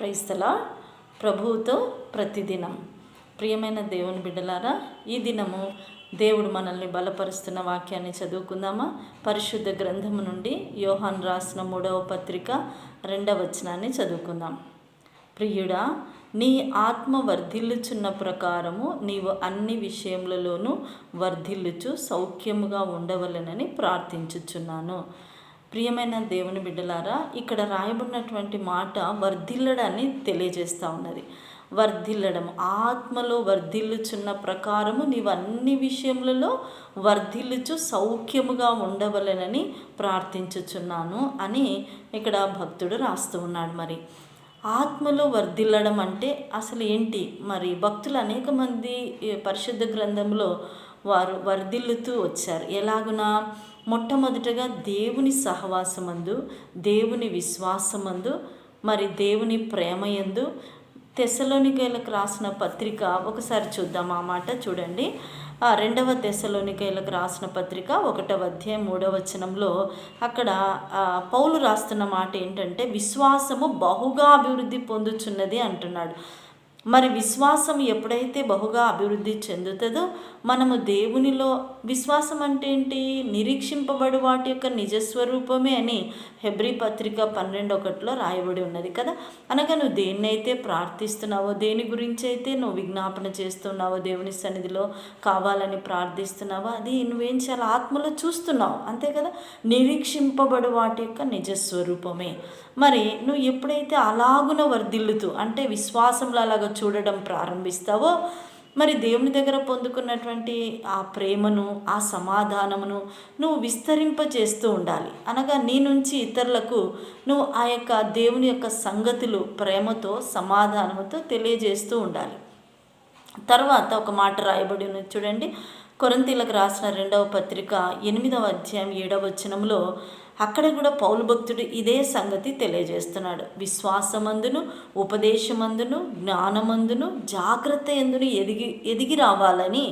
క్రైస్తల ప్రభువుతో ప్రతిదినం. ప్రియమైన దేవుని బిడ్డలారా ఈ దినము దేవుడు మనల్ని బలపరుస్తున్న వాక్యాన్ని చదువుకుందామా? పరిశుద్ధ గ్రంథము నుండి యోహాన్ రాసిన మూడవ పత్రిక రెండవ వచనాన్ని చదువుకుందాం. ప్రియుడా నీ ఆత్మ వర్ధిల్లుచున్న ప్రకారము నీవు అన్ని విషయములలోనూ వర్ధిల్లుచు సౌఖ్యముగా ఉండవలెనని ప్రార్థించుచున్నాను. ప్రియమైన దేవుని బిడ్డలారా ఇక్కడ రాయబడినటువంటి మాట వర్ధిల్లడాన్ని తెలియజేస్తూ ఉన్నది. వర్ధిల్లడం ఆత్మలో వర్ధిల్లుచున్న ప్రకారము నీవు అన్ని విషయములలో వర్ధిల్లుచు సౌఖ్యముగా ఉండవలెనని ప్రార్థించుచున్నాను అని ఇక్కడ భక్తుడు రాస్తూ ఉన్నాడు మరి. ఆత్మలో వర్ధిల్లడం అంటే అసలు ఏంటి? మరి భక్తులు అనేక మంది పరిశుద్ధ గ్రంథంలో వారు వర్ధిల్లుతూ వచ్చారు. ఎలాగునా? మొట్టమొదటగా దేవుని సహవాసమందు దేవుని విశ్వాసమందు మరి దేవుని ప్రేమయందు తెసలోనికైలకు రాసిన పత్రిక ఒకసారి చూద్దాం ఆ మాట చూడండి. రెండవ రెండవ తెసలోనికైలకు రాసిన పత్రిక ఒకటవ అధ్యాయం మూడవ వచనంలో అక్కడ పౌలు రాస్తున్న మాట ఏంటంటే విశ్వాసము బహుగా అభివృద్ధి పొందుచున్నది అంటున్నాడు. మరి విశ్వాసం ఎప్పుడైతే బహుగా అభివృద్ధి చెందుతుందో మనము దేవునిలో విశ్వాసం అంటే ఏంటి? నిరీక్షింపబడు వాటి యొక్క నిజస్వరూపమే అని హెబ్రి పత్రిక పన్నెండు ఒకటిలో రాయబడి ఉన్నది కదా? అనగా నువ్వు దేన్నైతే ప్రార్థిస్తున్నావో దేని గురించి అయితే నువ్వు విజ్ఞాపన చేస్తున్నావో దేవుని సన్నిధిలో కావాలని ప్రార్థిస్తున్నావో అది నువ్వేం చేయాలి? ఆత్మలో చూస్తున్నావు. అంతే కదా? నిరీక్షింపబడు వాటి యొక్క నిజస్వరూపమే. మరి నువ్వు ఎప్పుడైతే అలాగున వర్ధిల్లుతూ అంటే విశ్వాసంలో అలాగ చూడడం ప్రారంభిస్తావో మరి దేవుని దగ్గర పొందుకున్నటువంటి ఆ ప్రేమను ఆ సమాధానమును నువ్వు విస్తరింపజేస్తూ ఉండాలి. అనగా నీ నుంచి ఇతరులకు నువ్వు ఆ యొక్క దేవుని యొక్క సంగతులు ప్రేమతో సమాధానముతో తెలియజేస్తూ ఉండాలి. తర్వాత ఒక మాట రాయబడి ఉన్నది చూడండి. కొరంతీలకు రాసిన రెండవ పత్రిక ఎనిమిదవ అధ్యాయం ఏడవ వచనంలో అక్కడ కూడా పౌలు భక్తుడు ఇదే సంగతి తెలియజేస్తున్నాడు. విశ్వాసమందును ఉపదేశమందును జ్ఞానమందును జాగ్రత్త ఎందును ఎదిగి ఎదిగి రావాలని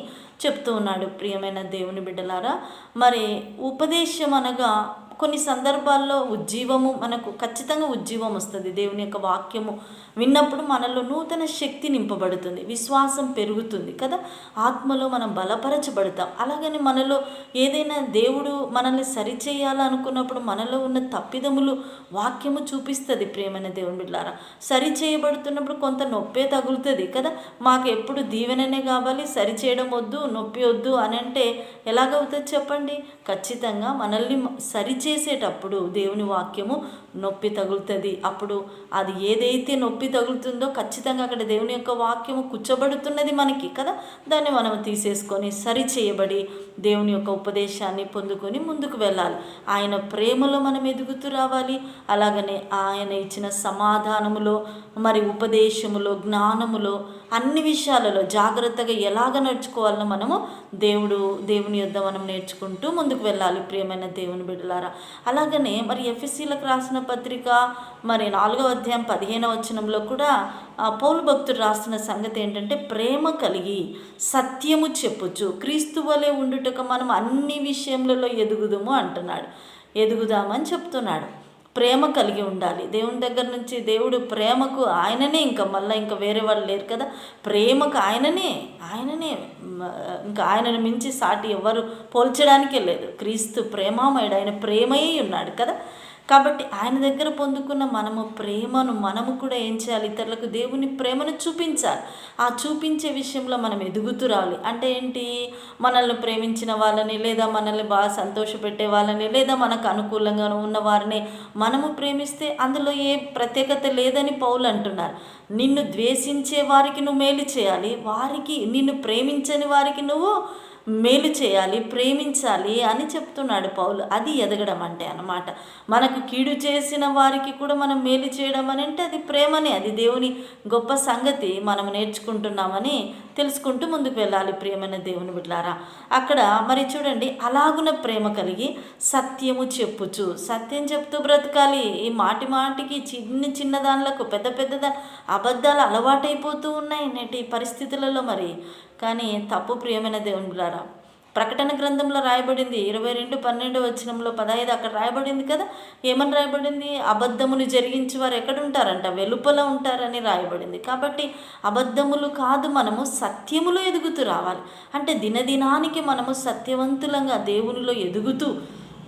చెప్తూ ఉన్నాడు. ప్రియమైన దేవుని బిడ్డలారా మరి ఉపదేశం అనగా కొన్ని సందర్భాల్లో ఉజ్జీవము మనకు ఖచ్చితంగా ఉజ్జీవం వస్తుంది. దేవుని యొక్క వాక్యము విన్నప్పుడు మనలో నూతన శక్తి నింపబడుతుంది. విశ్వాసం పెరుగుతుంది కదా? ఆత్మలో మనం బలపరచబడతాం. అలాగని మనలో ఏదైనా దేవుడు మనల్ని సరిచేయాలనుకున్నప్పుడు మనలో ఉన్న తప్పిదములు వాక్యము చూపిస్తుంది ప్రేమైన దేవుని బిడ్డారా. సరి చేయబడుతున్నప్పుడు కొంత నొప్పే తగులుతుంది కదా? మాకు ఎప్పుడు దీవెననే కావాలి. సరి చేయడం వద్దు నొప్పి వద్దు అని అంటే ఎలాగవుతుంది చెప్పండి? ఖచ్చితంగా మనల్ని పనిచేసేటప్పుడు దేవుని వాక్యము నొప్పి తగులుతుంది. అప్పుడు అది ఏదైతే నొప్పి తగులుతుందో ఖచ్చితంగా అక్కడ దేవుని యొక్క వాక్యము కూర్చోబడుతున్నది మనకి కదా? దాన్ని మనం తీసేసుకొని సరి చేయబడి దేవుని యొక్క ఉపదేశాన్ని పొందుకొని ముందుకు వెళ్ళాలి. ఆయన ప్రేమలో మనం ఎదుగుతూ రావాలి. అలాగనే ఆయన ఇచ్చిన సమాధానములో మరి ఉపదేశములో జ్ఞానములో అన్ని విషయాలలో జాగ్రత్తగా ఎలాగ నడుచుకోవాలో మనము దేవుడు దేవుని యొద్ద మనం నేర్చుకుంటూ ముందుకు వెళ్ళాలి ప్రియమైన దేవుని బిడ్డలారా. అలాగనే మరి ఎఫ్ఎస్సీలకు రాసిన పత్రిక మరి నాలుగవ అధ్యాయం పదిహేనవ వచనంలో కూడా ఆ పౌలు భక్తుడు రాసిన సంగతి ఏంటంటే ప్రేమ కలిగి సత్యము చెప్పుచు క్రీస్తు వలె ఉండుటకు మనం అన్ని విషయములలో ఎదుగుదాము అంటున్నాడు. ఎదుగుదామని చెప్తున్నాడు. ప్రేమ కలిగి ఉండాలి. దేవుని దగ్గర నుంచి దేవుడు ప్రేమకు ఆయననే ఇంకా మళ్ళీ ఇంకా వేరే వాళ్ళు లేరు కదా. ప్రేమకు ఆయననే ఆయననే ఇంకా ఆయనను మించి సాటి ఎవరు పోల్చడానికే లేదు. క్రీస్తు ప్రేమామయుడు ఆయన ప్రేమయే ఉన్నాడు కదా. కాబట్టి ఆయన దగ్గర పొందుకున్న మనము ప్రేమను మనము కూడా ఏం చేయాలి? ఇతరులకు దేవుని ప్రేమను చూపించాలి. ఆ చూపించే విషయంలో మనం ఎదుగుతూ రావాలి. అంటే ఏంటి? మనల్ని ప్రేమించిన వాళ్ళని లేదా మనల్ని బాగా సంతోషపెట్టే వాళ్ళని లేదా మనకు అనుకూలంగా ఉన్న వారిని మనము ప్రేమిస్తే అందులో ఏ ప్రత్యేకత లేదని పౌలు అంటున్నారు. నిన్ను ద్వేషించే వారికి నువ్వు మేలు చేయాలి. వారికి నిన్ను ప్రేమించని వారికి నువ్వు మేలు చేయాలి ప్రేమించాలి అని చెప్తున్నాడు పౌలు. అది ఎదగడం అంటే అన్నమాట. మనకు కీడు చేసిన వారికి కూడా మనం మేలు చేయడం అని అంటే అది ప్రేమనే అది దేవుని గొప్ప సంగతి. మనం నేర్చుకుంటున్నామని తెలుసుకుంటూ ముందుకు వెళ్ళాలి ప్రేమైన దేవుని బిడ్డారా అక్కడ మరి చూడండి అలాగున ప్రేమ కలిగి సత్యము చెప్పుచు. సత్యం చెప్తూ బ్రతకాలి. ఈ మాటి మాటికి చిన్న చిన్న దానిలకు పెద్ద పెద్ద అబద్ధాలు అలవాటైపోతూ ఉన్నాయి నేటి పరిస్థితులలో మరి. కానీ తప్పు ప్రియమైన దేవుని బిడ్డారా ప్రకటన గ్రంథంలో రాయబడింది. ఇరవై రెండు పన్నెండు వచనంలో పదహైదు అక్కడ రాయబడింది కదా? ఏమని రాయబడింది? అబద్ధములు జరిగించి వారు ఎక్కడ ఉంటారంట వెలుపల ఉంటారని రాయబడింది. కాబట్టి అబద్ధములు కాదు మనము సత్యములో ఎదుగుతూ రావాలి. అంటే దినదినానికి మనము సత్యవంతులంగా దేవునిలో ఎదుగుతూ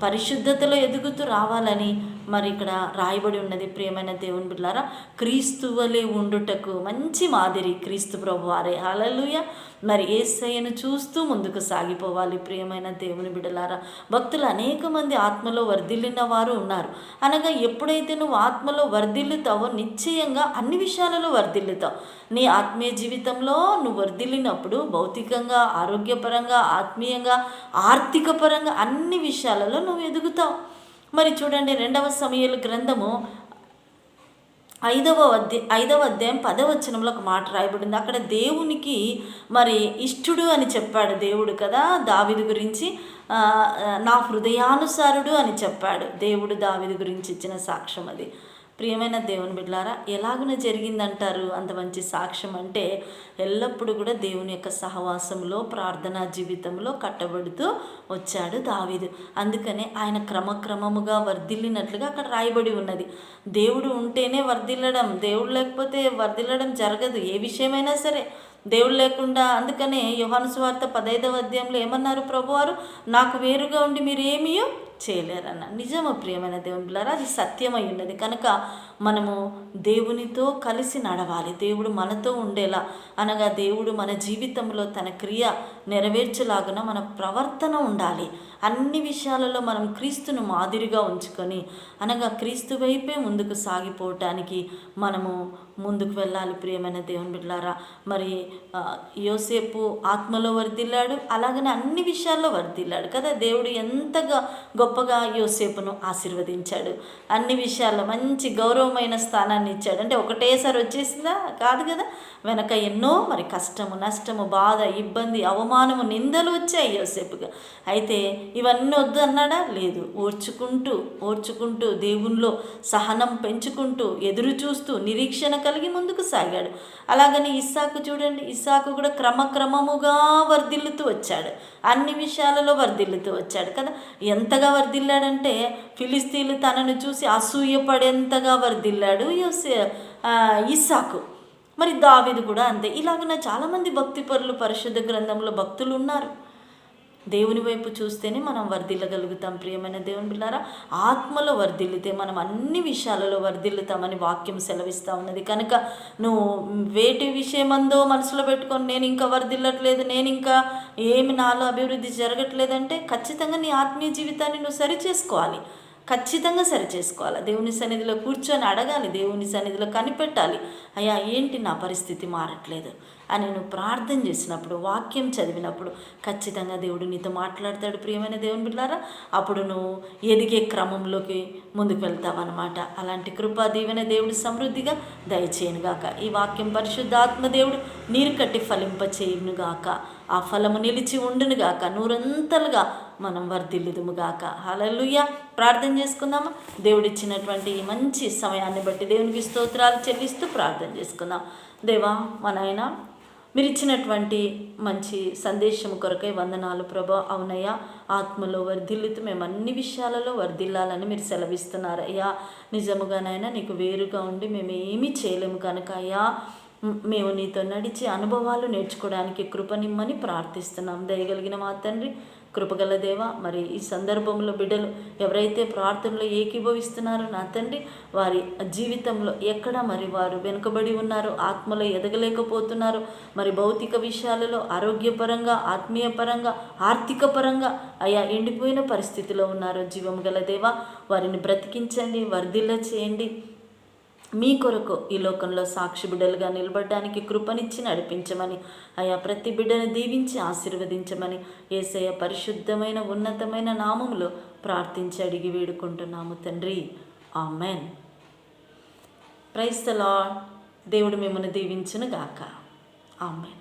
పరిశుద్ధతలో ఎదుగుతూ రావాలని మరి ఇక్కడ రాయబడి ఉన్నది ప్రియమైన దేవుని బిడ్డారా క్రీస్తు వలె ఉండుటకు మంచి మాదిరి క్రీస్తు ప్రభు వారే హలలుయ మరి ఏసయ్యను చూస్తూ ముందుకు సాగిపోవాలి ప్రియమైన దేవుని బిడ్డలారా. భక్తులు అనేక మంది ఆత్మలో వర్ధిల్లిన వారు ఉన్నారు. అనగా ఎప్పుడైతే నువ్వు ఆత్మలో వర్ధిల్లుతావో నిశ్చయంగా అన్ని విషయాలలో వర్ధిల్లుతావు. నీ ఆత్మీయ జీవితంలో నువ్వు వర్ధిల్లినప్పుడు భౌతికంగా ఆరోగ్యపరంగా ఆత్మీయంగా ఆర్థికపరంగా అన్ని విషయాలలో నువ్వు ఎదుగుతావు. మరి చూడండి రెండవ సమయాల గ్రంథము ఐదవ అధ్య ఐదవ అధ్యాయం పదవచనంలో ఒక మాట రాయబడింది. అక్కడ దేవునికి మరి ఇష్టుడు అని చెప్పాడు దేవుడు కదా దావిది గురించి నా హృదయానుసారుడు అని చెప్పాడు దేవుడు దావిది గురించి ఇచ్చిన సాక్ష్యం అది. ప్రియమైన దేవుని బిడ్లారా ఎలాగున జరిగిందంటారు అంత మంచి సాక్ష్యం అంటే ఎల్లప్పుడూ కూడా దేవుని యొక్క సహవాసంలో ప్రార్థనా జీవితంలో కట్టబడుతూ వచ్చాడు దావీదు. అందుకనే ఆయన క్రమక్రమముగా వర్ధిల్లినట్లుగా అక్కడ రాయబడి ఉన్నది. దేవుడు ఉంటేనే వర్ధిల్లడం దేవుడు లేకపోతే వర్ధిల్లడం జరగదు ఏ విషయమైనా సరే. దేవుడు లేకుండా అందుకనే యోహాను స్వార్థ పదైదవ అధ్యాయంలో ఏమన్నారు ప్రభువారు? నాకు వేరుగా ఉండి మీరు ఏమీయో చేయలేరన్న. నిజము ప్రియమైన దేవుని బిళ్ళారా? అది సత్యమై ఉన్నది. కనుక మనము దేవునితో కలిసి నడవాలి. దేవుడు మనతో ఉండేలా అనగా దేవుడు మన జీవితంలో తన క్రియ నెరవేర్చలాగున మన ప్రవర్తన ఉండాలి. అన్ని విషయాలలో మనం క్రీస్తును మాదిరిగా ఉంచుకొని అనగా క్రీస్తు వైపే ముందుకు సాగిపోవటానికి మనము ముందుకు వెళ్ళాలి ప్రియమైన దేవుని బిడ్డారా మరి యోసేపు ఆత్మలో వర్దిల్లాడు అలాగనే అన్ని విషయాల్లో వర్దిల్లాడు కదా? దేవుడు ఎంతగా గొప్ప గొప్పగా యోసేపును ఆశీర్వదించాడు. అన్ని విషయాల్లో మంచి గౌరవమైన స్థానాన్ని ఇచ్చాడు. అంటే ఒకటేసారి వచ్చేసిందా? కాదు కదా? వెనక ఎన్నో మరి కష్టము నష్టము బాధ ఇబ్బంది అవమానము నిందలు వచ్చాయి యోసేపుగా అయితే ఇవన్నీ వద్దు అన్నాడా? లేదు. ఓర్చుకుంటూ ఓర్చుకుంటూ దేవునిలో సహనం పెంచుకుంటూ ఎదురు చూస్తూ నిరీక్షణ కలిగి ముందుకు సాగాడు. అలాగని ఇస్సాకు చూడండి. ఇస్సాకు కూడా క్రమక్రమముగా వర్ధిల్లుతూ వచ్చాడు. అన్ని విషయాలలో వర్ధిల్లుతూ వచ్చాడు కదా? ఎంతగా వర్ధిల్లాడంటే ఫిలిస్తీన్లు తనను చూసి అసూయపడేంతగా వర్ధిల్లాడు యోసే ఇస్సాకు. మరి దావిది కూడా అంతే. ఇలాగ చాలామంది భక్తి పరులు పరిశుద్ధ గ్రంథంలో భక్తులు ఉన్నారు. దేవుని వైపు చూస్తేనే మనం వర్ధిల్లగలుగుతాం. ప్రియమైన దేవుని బిళ్ళారా ఆత్మలో వర్ధిల్లితే మనం అన్ని విషయాలలో వర్ధిల్లుతామని వాక్యం సెలవిస్తూ ఉన్నది. కనుక నువ్వు వేటి విషయమందో మనసులో పెట్టుకొని నేను ఇంకా వర్ధిల్లట్లేదు నేను ఇంకా ఏమి నాలో అభివృద్ధి జరగట్లేదంటే ఖచ్చితంగా నీ ఆత్మీయ జీవితాన్ని నువ్వు సరి చేసుకోవాలి ఖచ్చితంగా సరి చేసుకోవాలి. దేవుని సన్నిధిలో కూర్చొని అడగాలి దేవుని సన్నిధిలో కనిపెట్టాలి. అయ్యా ఏంటి నా పరిస్థితి మారట్లేదు అని నువ్వు ప్రార్థన చేసినప్పుడు వాక్యం చదివినప్పుడు ఖచ్చితంగా దేవుడు నీతో మాట్లాడతాడు ప్రియమైన దేవుని బిడ్డారా. అప్పుడు నువ్వు ఎదిగే క్రమంలోకి ముందుకు వెళ్తావన్నమాట. అలాంటి కృపా దీవెన దేవుడు సమృద్ధిగా దయచేయనుగాక. ఈ వాక్యం పరిశుద్ధాత్మ దేవుడు నీరు కట్టి ఫలింపచేయునుగాక. ఆ ఫలము నిలిచి ఉండునుగాక నూరంతలుగా మనం వర్ధిల్లుదుముగాక. హలలుయ ప్రార్థన చేసుకుందామా? దేవుడిచ్చినటువంటి ఈ మంచి సమయాన్ని బట్టి దేవునికి స్తోత్రాలు చెల్లిస్తూ ప్రార్థన చేసుకుందాం. దేవా మన ఆయన మీరు ఇచ్చినటువంటి మంచి సందేశం కొరకై వందనాలు ప్రభా అవునయ్యా. ఆత్మలో వర్ధిల్లుతూ మేము అన్ని విషయాలలో వర్ధిల్లాలని మీరు సెలవిస్తున్నారు అయ్యా నిజముగానైనా నీకు వేరుగా ఉండి మేము ఏమీ చేయలేము కనుక అయ్యా. మేము నీతో నడిచి అనుభవాలు నేర్చుకోవడానికి కృపనిమ్మని ప్రార్థిస్తున్నాం. దయగలిగిన మా తండ్రి కృపగల దేవ మరి ఈ సందర్భంలో బిడ్డలు ఎవరైతే ప్రార్థనలో ఏకీభవిస్తున్నారో నా తండ్రి వారి జీవితంలో ఎక్కడ మరి వారు వెనుకబడి ఉన్నారో ఆత్మలో ఎదగలేకపోతున్నారు మరి భౌతిక విషయాలలో ఆరోగ్యపరంగా ఆత్మీయ పరంగా ఆర్థిక పరంగా అయా ఎండిపోయిన పరిస్థితిలో ఉన్నారో జీవం గల దేవ వారిని బ్రతికించండి వర్ధిల్ల చేయండి మీ కొరకు ఈ లోకంలో సాక్షి బిడ్డలుగా నిలబడడానికి కృపనిచ్చి నడిపించమని అయా ప్రతి బిడ్డను దీవించి ఆశీర్వదించమని ఏసయ పరిశుద్ధమైన ఉన్నతమైన నామములో ప్రార్థించి అడిగి వేడుకుంటున్నాము తండ్రి. ఆమెన్. ప్రైస్తలా దేవుడు మిమ్మల్ని దీవించును గాక ఆమెన్.